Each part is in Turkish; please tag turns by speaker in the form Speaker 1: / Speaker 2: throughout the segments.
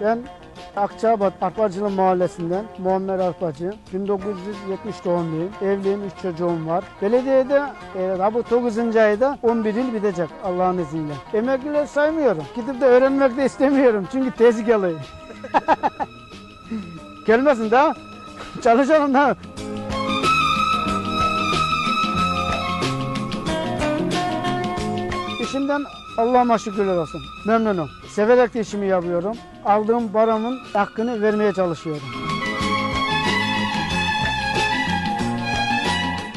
Speaker 1: Ben Akçabat Arpacılı Mahallesi'nden Muammer Arpacı. 1970 doğumluyum. Evliyim, 3 çocuğum var. Belediyede e, bu 9. ayda 11 yıl bitecek Allah'ın izniyle. Emekliler saymıyorum. Gidip de öğrenmek de istemiyorum. Çünkü tezgahlı. Gelmesin daha. Çalışalım da. İşimden Allah'ıma şükürler olsun. Memnunum. Severek işimi yapıyorum. Aldığım paramın hakkını vermeye çalışıyorum.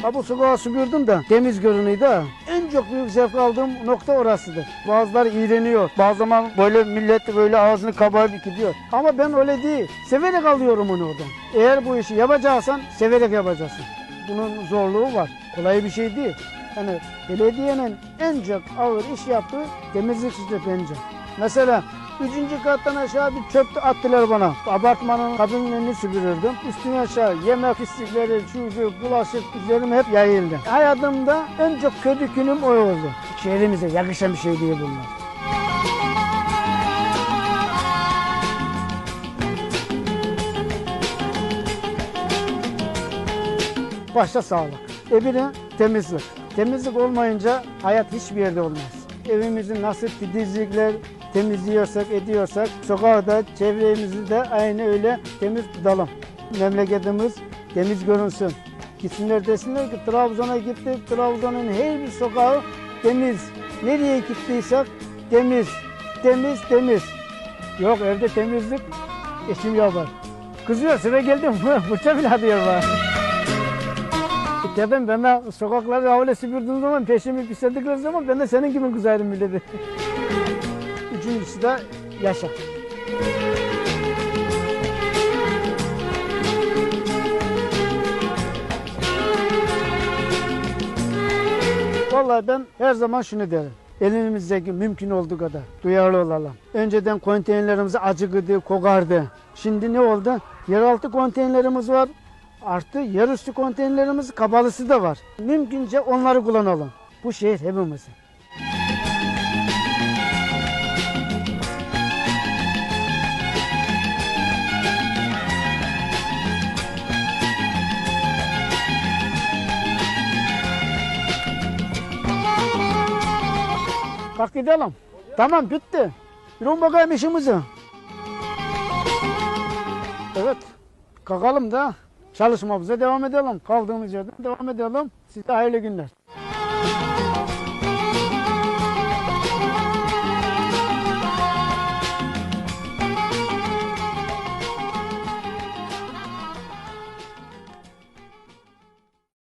Speaker 1: Ha bu sokağı süpürdüm de temiz görünüyordu. En çok büyük zevk aldığım nokta orasıdır. Bazıları iğreniyor. Bazı zaman böyle millet böyle ağzını kabarıp gidiyor. Ama ben öyle değil. Severek alıyorum onu oradan. Eğer bu işi yapacaksan severek yapacaksın. Bunun zorluğu var. Kolay bir şey değil. Yani belediyenin en çok ağır iş yaptığı temizlik işte bence. Mesela Üçüncü kattan aşağı bir çöp attılar bana. Apartmanın kapının önünü süpürürdüm. Üstüne aşağı yemek pislikleri, şu şu bulaşık üzerim hep yayıldı. Hayatımda en çok kötü günüm o oldu. Şehrimize yakışan bir şey değil bunlar. Başta sağlık. E bir de temizlik. Temizlik olmayınca hayat hiçbir yerde olmaz. Evimizi nasıl titizlikler temizliyorsak, ediyorsak sokağı da çevremizi de aynı öyle temiz tutalım. Memleketimiz temiz görünsün. Gitsinler desinler ki Trabzon'a gittik, Trabzon'un her bir sokağı temiz. Nereye gittiysek temiz, temiz, temiz. Yok evde temizlik eşim yapar. Kızıyor sıra geldim fırça bile diyor bana. Dedim ben de sokakları havle süpürdüğüm zaman peşimi pisledikleri zaman ben de senin gibi kızarım milleti. Üçüncüsü de yaşa. Vallahi ben her zaman şunu derim. Elimizdeki mümkün olduğu kadar duyarlı olalım. Önceden konteynerlerimiz acıkıdı, kokardı. Şimdi ne oldu? Yeraltı konteynerlerimiz var. Artı yerüstü konteynerlerimiz kabalısı da var. Mümkünce onları kullanalım. Bu şehir hepimizin. Kalk gidelim. Tamam bitti. Yürüyün bakayım işimizi. Evet. Kalkalım da çalışmamıza devam edelim. Kaldığımız yerden devam edelim. Size hayırlı günler.